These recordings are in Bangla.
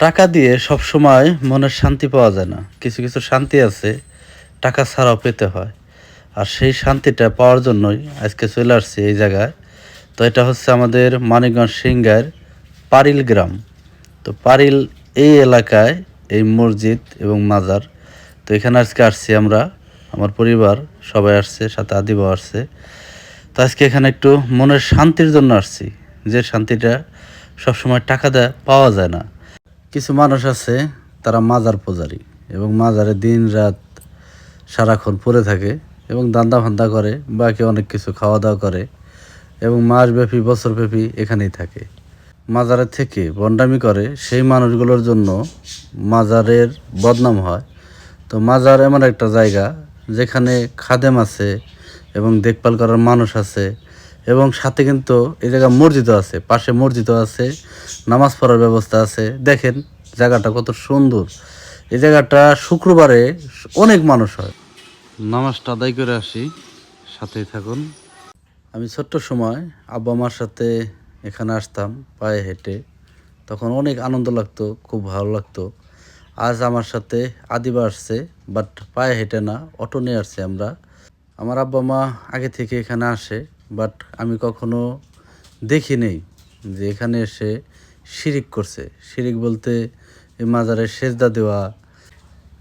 টাকা দিয়ে সব সময় মনের শান্তি পাওয়া যায় না। কিছু কিছু শান্তি আছে, টাকা ছাড়াও পেতে হয়। আর সেই শান্তিটা পাওয়ার জন্যই আজকে চলে আসছি এই জায়গায়। তো এটা হচ্ছে আমাদের মানিকগঞ্জ সিংগার পারিল গ্রাম। তো পারিল এই এলাকায় এই মসজিদ এবং মাজার। তো এখানে আজকে আসছি আমরা, আমার পরিবার, সবাই আসছে, সাথে আদিবাও আসছে। তো আজকে এখানে একটু মনের শান্তির জন্য আসছি। যে শান্তিটা সবসময় টাকা দেয় পাওয়া যায় না। কিছু মানুষ আছে, তারা মাজার পূজারি এবং মাজারে দিন রাত সারাক্ষণ পরে থাকে এবং দান্দা ফান্দা করে, বাকি অনেক কিছু খাওয়া দাওয়া করে এবং মাসব্যাপী, বছরব্যাপী এখানেই থাকে। মাজারের থেকে বন্ডামি করে সেই মানুষগুলোর জন্য মাজারের বদনাম হয়। তো মাজার এমন একটা জায়গা যেখানে খাদেম আছে এবং দেখভাল করার মানুষ আছে এবং সাথে কিন্তু এই জায়গা মসজিদও আছে, পাশে মসজিদও আছে। নামাজ পড়ার ব্যবস্থা আছে। দেখেন জায়গাটা কত সুন্দর। এই জায়গাটা শুক্রবারে অনেক মানুষ হয়। নামাজটা আদায় করে আসি সাথেই থাকুন। আমি ছোট্ট সময় আব্বা মার সাথে এখানে আসতাম পায়ে হেঁটে। তখন অনেক আনন্দ লাগতো খুব ভালো লাগতো। আজ আমার সাথে আদিবা আসছে বাট পায়ে হেঁটে না অটো নিয়ে আসছে আমরা। আমার আব্বা মা আগে থেকে এখানে আসে বাট আমি কখনো দেখি নেই যে এখানে এসে শিরিক করছে। শিরিক বলতে মাজারে সেজদা দেওয়া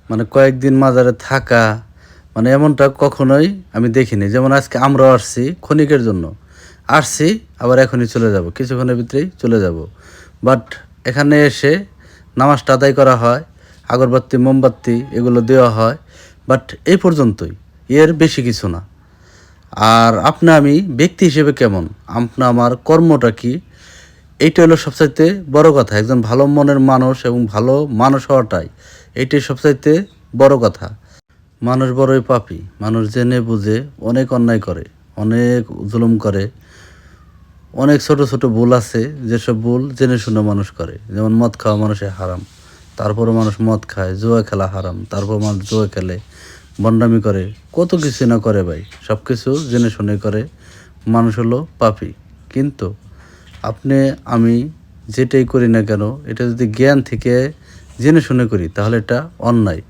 মানে কয়েকদিন মাজারে থাকা মানে এমনটা কখনোই আমি দেখিনি। যেমন আজকে আমরাও আসছি ক্ষণিকের জন্য। আসছি, আবার এখনই চলে যাব, কিছুক্ষণের ভিতরেই চলে যাব। বাট এখানে এসে নামাজটা আদায় করা হয়, আগরবাতি, মোমবাতি এগুলো দেওয়া হয়। বাট এই পর্যন্তই, এর বেশি কিছু না। আর আপনি আমি ব্যক্তি হিসেবে কেমন? আপনা আমার কর্মটা কি? এইটা হলো সবচাইতে বড় কথা। একজন ভালো মনের মানুষ এবং ভালো মানুষ হওয়াটাই এইটাই সবচাইতে বড় কথা। মানুষ বড়ই পাপি। মানুষ জেনে বুঝে অনেক অন্যায় করে, অনেক জুলুম করে, অনেক ছোট ছোট ভুল আছে, যেসব ভুল জেনে শুনে মানুষ করে। যেমন মদ খাওয়া মানুষের হারাম, তারপরও মানুষ মদ খায়, জুয়া খেলা হারাম তারপর মানুষ জুয়া খেলে বন্ডামি করে, কত কিছু না করে ভাই সব কিছু জেনে শুনে করে মানুষ হলো পাপি। কিন্তু আপনি, আমি যেটাই করি না কেন, এটা যদি জ্ঞান থেকে জেনে শুনে করি, তাহলে এটা অন্যায়।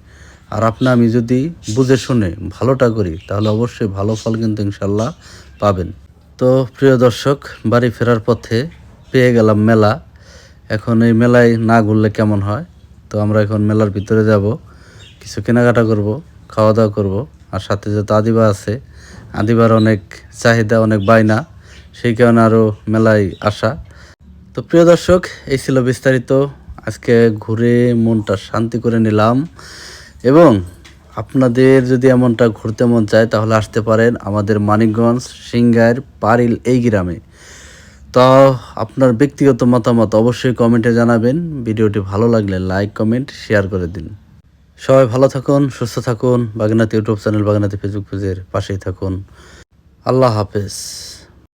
আর আপনি, আমি যদি বুঝে শুনে ভালোটা করি, তাহলে অবশ্যই ভালো ফল কিন্তু ইনশাল্লাহ পাবেন। তো প্রিয় দর্শক, বাড়ি ফেরার পথে পেয়ে গেলাম মেলা। এখন এই মেলায় না ঘুরলে কেমন হয়? তো আমরা এখন মেলার ভিতরে যাব, কিছু কেনাকাটা করব, খাওয়া দাওয়া করব। আর সাথে যত আদিবা আছে, আদিবার অনেক চাহিদা, অনেক বায়না। সেই কারণে আরও মেলায় আসা। তো প্রিয় দর্শক, এই ছিল বিস্তারিত। আজকে ঘুরে মনটা শান্তি করে নিলাম। এবং আপনাদের যদি এমনটা ঘুরতে মন চায়, তাহলে আসতে পারেন আমাদের মানিকগঞ্জ সিঙ্গার পারিল এই গ্রামে। তো আপনার ব্যক্তিগত মতামত অবশ্যই কমেন্টে জানাবেন। ভিডিওটি ভালো লাগলে লাইক, কমেন্ট, শেয়ার করে দিন। সবাই ভালো থাকুন, সুস্থ থাকুন। Bagnati YouTube channel Bagnati Facebook পেজের পাশেই থাকুন। আল্লাহ হাফেজ।